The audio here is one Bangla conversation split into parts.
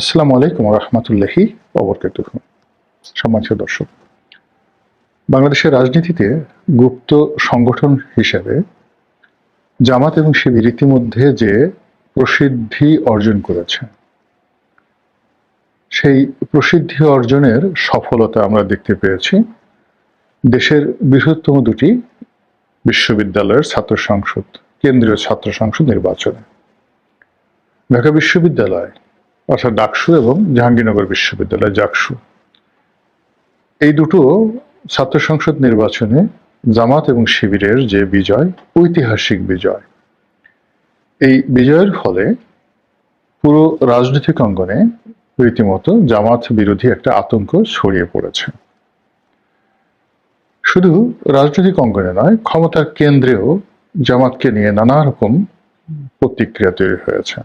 আসসালামু আলাইকুম রহমতুল্লাহি অবরকাত সম্মানিত দর্শক, বাংলাদেশের রাজনীতিতে গুপ্ত সংগঠন হিসেবে জামাত এবং শিবির ইতিমধ্যে যে প্রসিদ্ধি অর্জন করেছে, সেই প্রসিদ্ধি অর্জনের সফলতা আমরা দেখতে পেয়েছি। দেশের বৃহত্তম দুটি বিশ্ববিদ্যালয়ের ছাত্র সংসদ, কেন্দ্রীয় ছাত্র সংসদ নির্বাচনে। ঢাকা বিশ্ববিদ্যালয় অর্থাৎ ডাকসু এবং জাহাঙ্গীরনগর বিশ্ববিদ্যালয়, জাকসু। এই দুটো ছাত্র সংসদ নির্বাচনে জামাত এবং শিবিরের যে বিজয়, ঐতিহাসিক বিজয়, এই বিজয়ের ফলে পুরো রাজনৈতিক অঙ্গনে রীতিমতো জামাত বিরোধী একটা আতঙ্ক ছড়িয়ে পড়েছে। শুধু রাজনৈতিক অঙ্গনে নয়, ক্ষমতার কেন্দ্রেও জামাতকে নিয়ে নানা রকম প্রতিক্রিয়া তৈরি হয়েছে।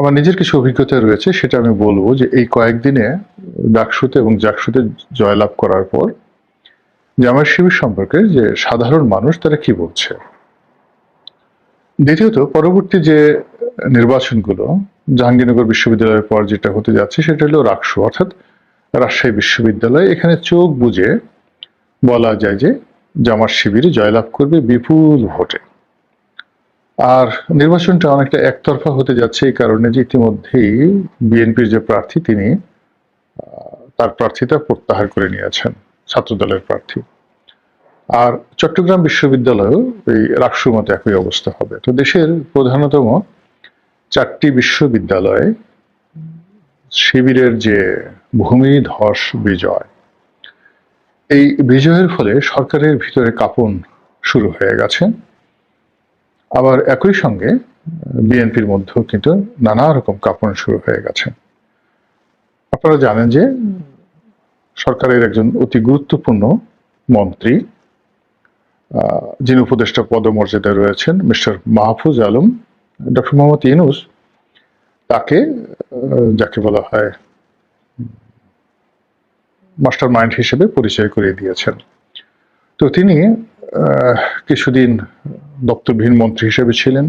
আমার নিজের কিছু অভিজ্ঞতা রয়েছে, সেটা আমি বলব যে এই কয়েকদিনে ডাকসুতে এবং জাকসুতে জয়লাভ করার পর জামায়াত শিবির সম্পর্কে যে সাধারণ মানুষ তারা কি বলছে? দ্বিতীয়ত, পরবর্তী যে নির্বাচনগুলো, জাহাঙ্গীরনগর বিশ্ববিদ্যালয়ের পর যেটা হতে যাচ্ছে সেটা হলো রাকসু, অর্থাৎ রাজশাহী বিশ্ববিদ্যালয়, এখানে চোখ বুঝে বলা যায় যে জামাত শিবির জয়লাভ করবে বিপুল ভোটে। আর নির্বাচনটা অনেকটা একতরফা হতে যাচ্ছে এই কারণে যে ইতিমধ্যেই বিএনপির যে প্রার্থী তিনি তার প্রার্থীতা প্রত্যাহার করে নিয়েছেন ছাত্রদলের প্রার্থী। আর চট্টগ্রাম বিশ্ববিদ্যালয়েও এই রাকসুর মতো একই অবস্থা হবে। তো দেশের প্রধানতম চারটি বিশ্ববিদ্যালয়ে, শিবিরের যে ভূমি ধস বিজয়, এই বিজয়ের ফলে সরকারের ভিতরে কাপন শুরু হয়ে গেছে। আবার একই সঙ্গে, বিএনপির মধ্যেও কিন্তু নানা রকম কাপড় শুরু হয়ে গেছে। আপনারা জানেন যে সরকারের একজন অতি গুরুত্বপূর্ণ মন্ত্রী যিনি উপদেষ্টা পদমর্যাদায় রয়েছেন, মিস্টার মাহফুজ আলম, ডক্টর মোহাম্মদ ইনুস তাকে যাকে বলা হয় মাস্টার মাইন্ড হিসেবে পরিচয় করিয়ে দিয়েছেন। তো তিনি কিছুদিন দপ্তরবিহীন মন্ত্রী হিসেবে ছিলেন।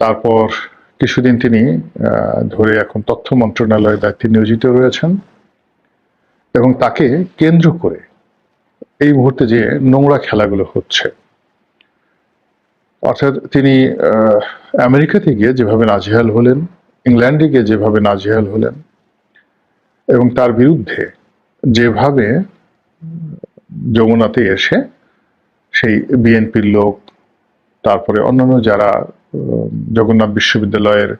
তারপর কিছুদিন তিনি ধরে এখন তথ্য মন্ত্রণালয়ের দায়িত্বে নিয়োজিত রয়েছেন এবং তাকে কেন্দ্র করে এই মুহূর্তে যে নোংরা খেলাগুলো হচ্ছে। অর্থাৎ তিনি আমেরিকাতে গিয়ে যেভাবে নাজেহাল হলেন, ইংল্যান্ডে গিয়ে যেভাবে নাজেহাল হলেন এবং তার বিরুদ্ধে যেভাবে যমুনাতে এসে সেই বিএনপির লোক তারপরে অন্যান্য যারা জগন্নাথ বিশ্ববিদ্যালয়ের